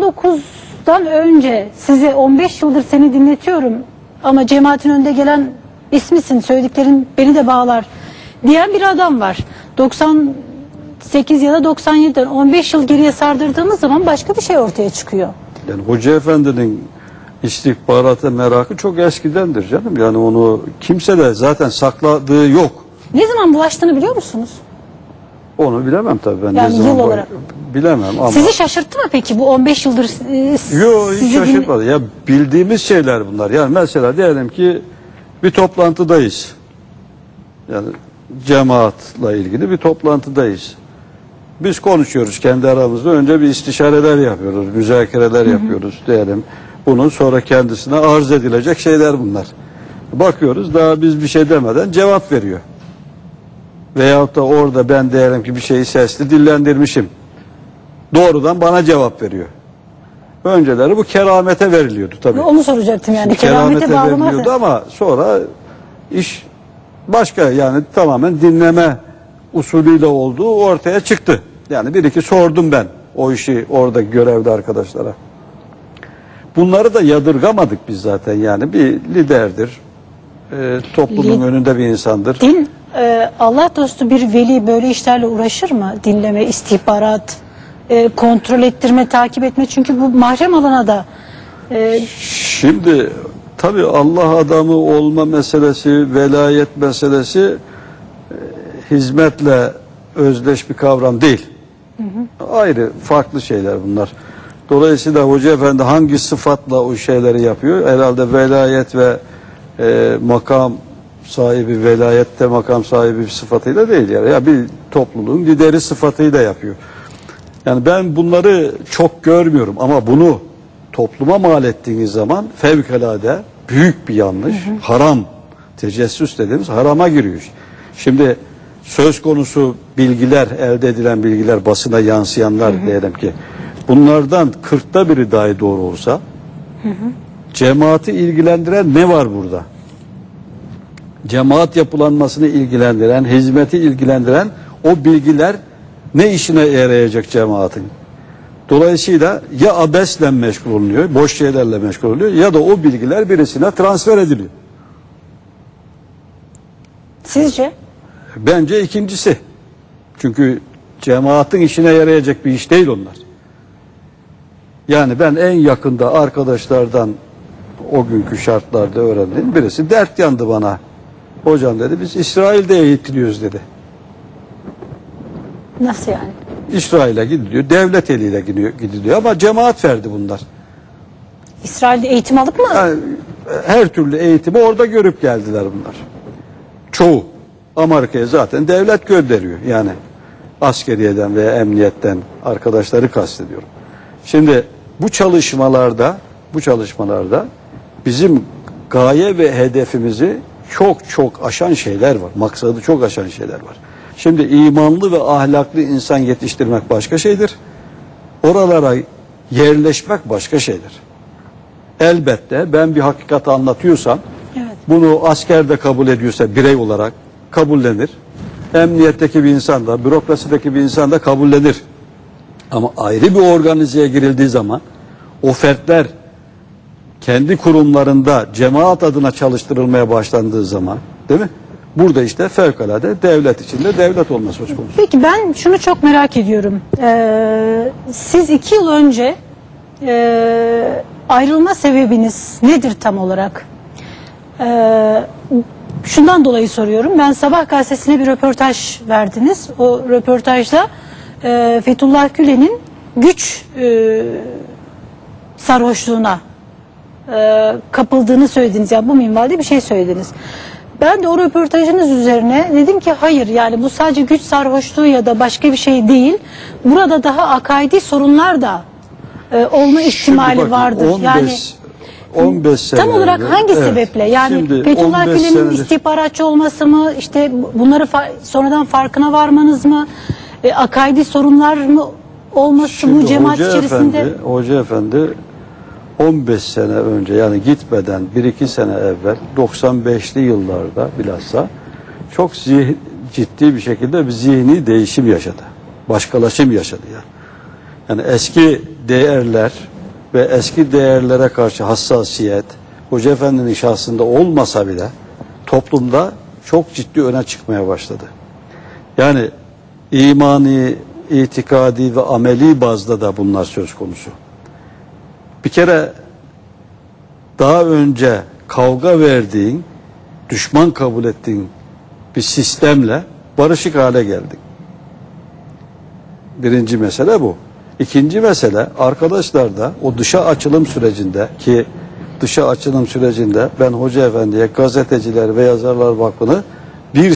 99'dan önce size 15 yıldır seni dinletiyorum ama cemaatin önünde gelen ismisin söylediklerin beni de bağlar diyen bir adam var. 98 ya da 97'den 15 yıl geriye sardırdığımız zaman başka bir şey ortaya çıkıyor. Yani Hoca Efendi'nin istihbarata merakı çok eskidendir canım. Yani onu kimse de zaten sakladığı yok. Ne zaman bulaştığını biliyor musunuz? Onu bilemem tabii ben. ne Yani zaman yıl olarak. Bilemem ama. Sizi şaşırttı mı peki bu 15 yıldır e, Yok hiç şaşırtmadı. Ya bildiğimiz şeyler bunlar. Yani mesela diyelim ki bir toplantıdayız. Yani cemaatla ilgili bir toplantıdayız. Biz konuşuyoruz kendi aramızda. Önce bir istişareler yapıyoruz, müzakereler yapıyoruz diyelim. Bunun sonra kendisine arz edilecek şeyler bunlar. Bakıyoruz daha biz bir şey demeden cevap veriyor. Veyahut da orada ben diyelim ki bir şeyi sesli dillendirmişim. Doğrudan bana cevap veriyor. Önceleri bu keramete veriliyordu tabii. Onu soracaktım yani keramete bağlamaz. veriliyordu ama sonra iş başka yani tamamen dinleme usulüyle olduğu ortaya çıktı. Yani bir iki sordum ben o işi orada görevli arkadaşlara. Bunları da yadırgamadık biz zaten yani bir liderdir. e, toplumun Lid- önünde bir insandır. Din e, Allah dostu bir veli böyle işlerle uğraşır mı? Dinleme, istihbarat, e, kontrol ettirme, takip etme. Çünkü bu mahrem alana da e, Şimdi tabii Allah adamı olma meselesi, velayet meselesi e, hizmetle özdeş bir kavram değil. Ayrı, farklı şeyler bunlar. Dolayısıyla Hoca Efendi hangi sıfatla o şeyleri yapıyor? Herhalde velayet ve e, makam sahibi, velayette makam sahibi bir sıfatıyla değil. Yani. Ya bir topluluğun lideri sıfatıyla yapıyor. Yani ben bunları çok görmüyorum ama bunu topluma mal ettiğiniz zaman fevkalade büyük bir yanlış, haram, tecessüs dediğimiz harama giriyor. Şimdi söz konusu bilgiler, elde edilen bilgiler, basına yansıyanlar diyelim ki bunlardan kırkta biri dahi doğru olsa cemaati ilgilendiren ne var burada? Cemaat yapılanmasını ilgilendiren, hizmeti ilgilendiren o bilgiler ne işine yarayacak cemaatin? Dolayısıyla ya abesle meşgul olunuyor, boş şeylerle meşgul oluyor ya da o bilgiler birisine transfer ediliyor. sizce Bence ikincisi. Çünkü cemaatin işine yarayacak bir iş değil onlar. Yani ben en yakında arkadaşlardan o günkü şartlarda öğrendiğim birisi dert yandı bana. Hocam dedi biz İsrail'de eğitiliyoruz dedi. Nasıl yani? İsrail'e gidiliyor, devlet eliyle gidiyor, gidiliyor ama cemaat verdi bunlar. İsrail'de eğitim alıp mı? Yani her türlü eğitimi orada görüp geldiler bunlar. Çoğu. Amerika'ya zaten devlet gönderiyor. Yani askeriyeden veya emniyetten arkadaşları kastediyorum. Şimdi bu çalışmalarda bu çalışmalarda bizim gaye ve hedefimizi çok çok aşan şeyler var. Maksadı çok aşan şeyler var. Şimdi imanlı ve ahlaklı insan yetiştirmek başka şeydir. Oralara yerleşmek başka şeydir. Elbette ben bir hakikati anlatıyorsam Evet. bunu asker de kabul ediyorsa birey olarak kabullenir. Emniyetteki bir insan da, bürokrasideki bir insan da kabullenir. Ama ayrı bir organizeye girildiği zaman o fertler kendi kurumlarında cemaat adına çalıştırılmaya başlandığı zaman değil mi? Burada işte fevkalade devlet içinde devlet olması söz konusu. Peki ben şunu çok merak ediyorum. Ee, siz iki yıl önce e, ayrılma sebebiniz nedir tam olarak? Ee, şundan dolayı soruyorum. Ben Sabah gazetesine bir röportaj verdiniz. O röportajda e, Fethullah Gülen'in güç e, sarhoşluğuna e, kapıldığını söylediniz. Yani bu minvalde bir şey söylediniz. Ben de o röportajınız üzerine dedim ki hayır yani bu sadece güç sarhoşluğu ya da başka bir şey değil. Burada daha akaidi sorunlar da e, olma ihtimali bakın, vardır. 15 yani 15 sene tam olarak önce- hangi Evet. sebeple? Yani Fethullah 15 Gülen'in istihbaratçı olması mı? işte bunları fa- sonradan farkına varmanız mı? E, akaidi sorunlar mı olması Şimdi cemaat Hoca içerisinde? Efendi, Hoca Efendi 15 sene önce yani gitmeden 1-2 sene evvel 95'li yıllarda bilhassa çok zih- ciddi bir şekilde bir zihni değişim yaşadı. Başkalaşım yaşadı yani. Yani eski değerler ve eski değerlere karşı hassasiyet Hoca Efendi'nin şahsında olmasa bile toplumda çok ciddi öne çıkmaya başladı. Yani imani, itikadi ve ameli bazda da bunlar söz konusu. Bir kere daha önce kavga verdiğin, düşman kabul ettiğin bir sistemle barışık hale geldik. Birinci mesele bu. İkinci mesele arkadaşlar da o dışa açılım sürecinde ki dışa açılım sürecinde ben Hoca Efendi'ye gazeteciler ve yazarlar vakfını bir